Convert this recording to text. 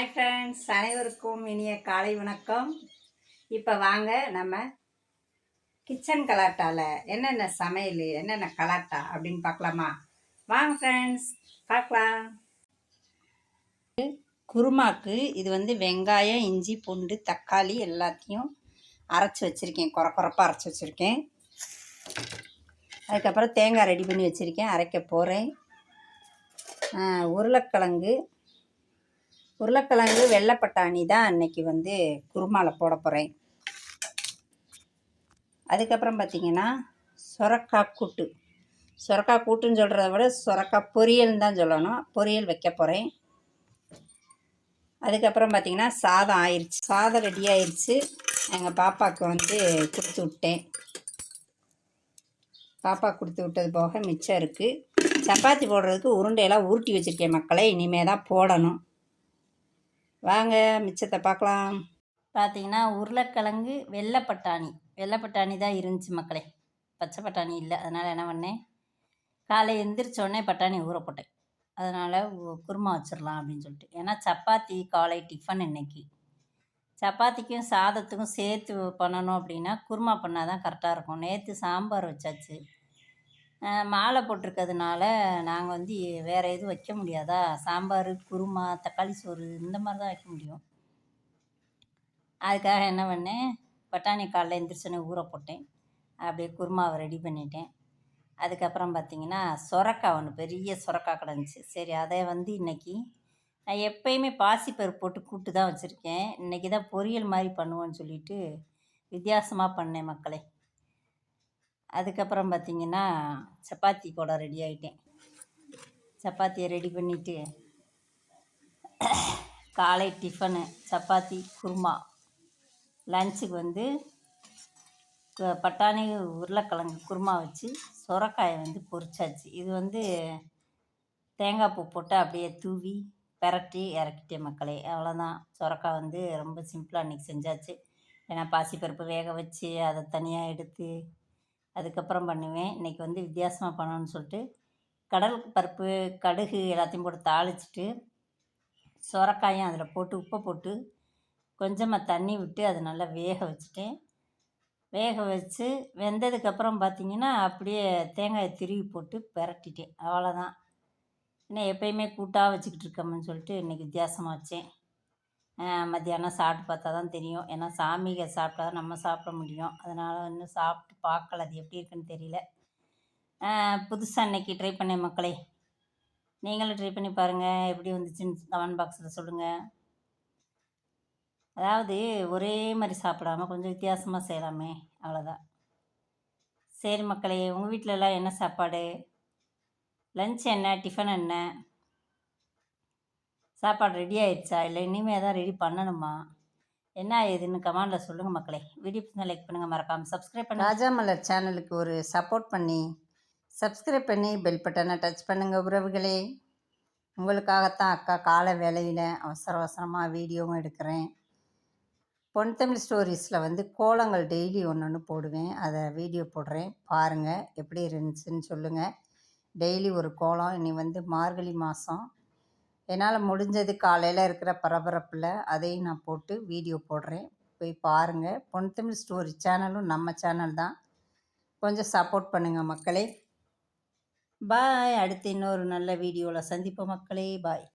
Hi friends அனைவருக்கும் இனிய காலை வணக்கம். இப்போ வாங்க நம்ம கிச்சன் கலாட்டாவில் என்னென்ன சமையல் என்னென்ன கலாட்டா அப்படின்னு பார்க்கலாமா? வாங்க ஃப்ரெண்ட்ஸ் பார்க்கலாம். குருமாக்கு இது வந்து வெங்காயம் இஞ்சி பூண்டு தக்காளி எல்லாத்தையும் அரைச்சி வச்சுருக்கேன். குறை குறைப்பாக அரைச்சி வச்சுருக்கேன். அதுக்கப்புறம் தேங்காய் ரெடி பண்ணி வச்சுருக்கேன். அரைக்க போகிறேன் உருளைக்கிழங்கு உருளைக்கிழங்கு வெள்ளைப்பட்டாணி தான் அன்னைக்கு வந்து குருமாவில் போட போகிறேன் அதுக்கப்புறம் பார்த்திங்கன்னா சுரக்காய் கூட்டு. சுரக்காய் கூட்டுன்னு சொல்கிறத விட சுரக்காய் பொரியல்னு தான் சொல்லணும். பொரியல் வைக்க போகிறேன் அதுக்கப்புறம் பார்த்திங்கன்னா சாதம் ஆயிடுச்சு சாதம் ரெடி ஆயிடுச்சு எங்கள் பாப்பாவுக்கு வந்து கொடுத்து விட்டேன். பாப்பா கொடுத்து விட்டது போக மிச்சம் இருக்குது சப்பாத்தி போடுறதுக்கு உருண்டையெல்லாம் உருட்டி வச்சுருக்கேன் மக்களை. இனிமேல் தான் போடணும். வாங்க மிச்சத்தை பார்க்கலாம். பார்த்தீங்கன்னா உருளைக்கிழங்கு வெள்ளை பட்டாணி. வெள்ளை பட்டாணி தான் இருந்துச்சு மக்களே. பச்சை பட்டாணி இல்லை. அதனால் என்ன பண்ணேன்? காலை எந்திரிச்சோடனே பட்டாணி ஊற போட்டேன். அதனால் குருமா வச்சிடலாம் அப்படின்னு சொல்லிட்டு. ஏன்னா சப்பாத்தி காலை டிஃபன் இன்றைக்கி சப்பாத்திக்கும் சாதத்துக்கும் சேர்த்து பண்ணணும் அப்படின்னா குருமா பண்ணால் தான் கரெக்டாக இருக்கும். நேற்று சாம்பார் வச்சாச்சு. மாலை போட்டிருக்கிறதுனால நாங்கள் வந்து வேறு எதுவும் வைக்க முடியாதா? சாம்பார் குருமா தக்காளி சோறு இந்த மாதிரி தான் வைக்க முடியும். அதுக்காக என்ன பண்ணேன்? பட்டாணி காலைல எந்திரிச்சோன்னே ஊற போட்டேன். அப்படியே குருமாவை ரெடி பண்ணிட்டேன். அதுக்கப்புறம் பார்த்திங்கன்னா சொரக்காய் ஒன்று பெரிய சொரக்காய் கிடந்துச்சு சரி அதை வந்து இன்றைக்கி நான் எப்பயுமே பாசிப்பருப்பு போட்டு கூட்டு தான் வச்சுருக்கேன். இன்றைக்கி தான் பொரியல் மாதிரி பண்ணுவோன்னு சொல்லிட்டு வித்தியாசமாக பண்ணேன் மக்களே. அதுக்கப்புறம் பார்த்திங்கன்னா சப்பாத்தி போட ரெடி ஆகிட்டேன் சப்பாத்தியை ரெடி பண்ணிவிட்டு காலை டிஃபனு சப்பாத்தி குருமா. லஞ்சுக்கு வந்து பட்டாணி உருளைக்கிழங்கு குருமா வச்சு சுரக்காயை வந்து பொரிச்சாச்சு. இது வந்து தேங்காய் பூ போட்டு அப்படியே தூவி பெரட்டி இறக்கிட்டேன் மக்களே. அவ்வளோதான். சுரக்காய் வந்து ரொம்ப சிம்பிளாக அன்றைக்கி செஞ்சாச்சு. ஏன்னா பாசிப்பருப்பு வேக வச்சு அதை தனியாக எடுத்து அதுக்கப்புறம் பண்ணுவேன். இன்றைக்கி வந்து வித்தியாசமாக பண்ணணும்னு சொல்லிட்டு கடல் பருப்பு கடுகு எல்லாத்தையும் போட்டு தாளிச்சிட்டு சுரக்காயும் அதில் போட்டு உப்பை போட்டு கொஞ்சமாக தண்ணி விட்டு அதை நல்லா வேக வச்சுட்டேன். வேக வச்சு வெந்ததுக்கப்புறம் பார்த்திங்கன்னா அப்படியே தேங்காயை திருவி போட்டு பெரட்டிட்டேன். அவ்வளோதான் இன்னும் எப்பயுமே கூட்டாக வச்சுக்கிட்டு இருக்கோம்னு சொல்லிட்டு இன்றைக்கி வித்தியாசமாக வச்சேன். மத்தியானம் சாப்பிட்டு பார்த்தா தான் தெரியும். ஏன்னா சாமிக சாப்பிட்டா தான் நம்ம சாப்பிட முடியும். அதனால் இன்னும் சாப்பிட்டு பார்க்கல. அது எப்படி இருக்குன்னு தெரியல. புதுசாக அன்னைக்கு ட்ரை பண்ணேன் மக்களே. நீங்களும் ட்ரை பண்ணி பாருங்கள் எப்படி வந்துச்சுன்னு கமெண்ட் பாக்ஸில் சொல்லுங்கள் அதாவது ஒரே மாதிரி சாப்பிடாம கொஞ்சம் வித்தியாசமாக செய்யலாமே. அவ்வளோதான் சரி மக்களே உங்கள் வீட்டிலலாம் என்ன சாப்பாடு? லஞ்ச் என்ன? டிஃபன் என்ன? சாப்பாடு ரெடி ஆயிடுச்சா? இல்லை இனிமேல் தான் ரெடி பண்ணணுமா? என்ன ஏதுன்னு கமெண்டில் சொல்லுங்கள் மக்களே. வீடியோ பிடிச்சா லைக் பண்ணுங்கள் மறக்காமல் சப்ஸ்கிரைப் பண்ணி ராஜா மலர் சேனலுக்கு ஒரு சப்போர்ட் பண்ணி சப்ஸ்கிரைப் பண்ணி பெல் பட்டனை டச் பண்ணுங்கள் உறவுகளே. உங்களுக்காகத்தான் அக்கா கால வேலையில் அவசர அவசரமாக வீடியோவும் எடுக்கிறேன். பொன் தமிழ் ஸ்டோரிஸில் வந்து கோலங்கள் டெய்லி ஒன்று ஒன்று போடுவேன். அதை வீடியோ போடுறேன். பாருங்கள் எப்படி இருந்துச்சுன்னு சொல்லுங்கள் டெய்லி ஒரு கோலம் இனி வந்து மார்கழி மாதம் என்னால் முடிஞ்சது காலையில் இருக்கிற பரபரப்பில் அதையும் நான் போட்டு வீடியோ போடுறேன். போய் பாருங்கள் பொன் தமிழ் ஸ்டோரி சேனலும் நம்ம சேனல் தான். கொஞ்சம் சப்போர்ட் பண்ணுங்கள் மக்களே. பாய். அடுத்து இன்னொரு நல்ல வீடியோவில் சந்திப்போம் மக்களே. பாய்.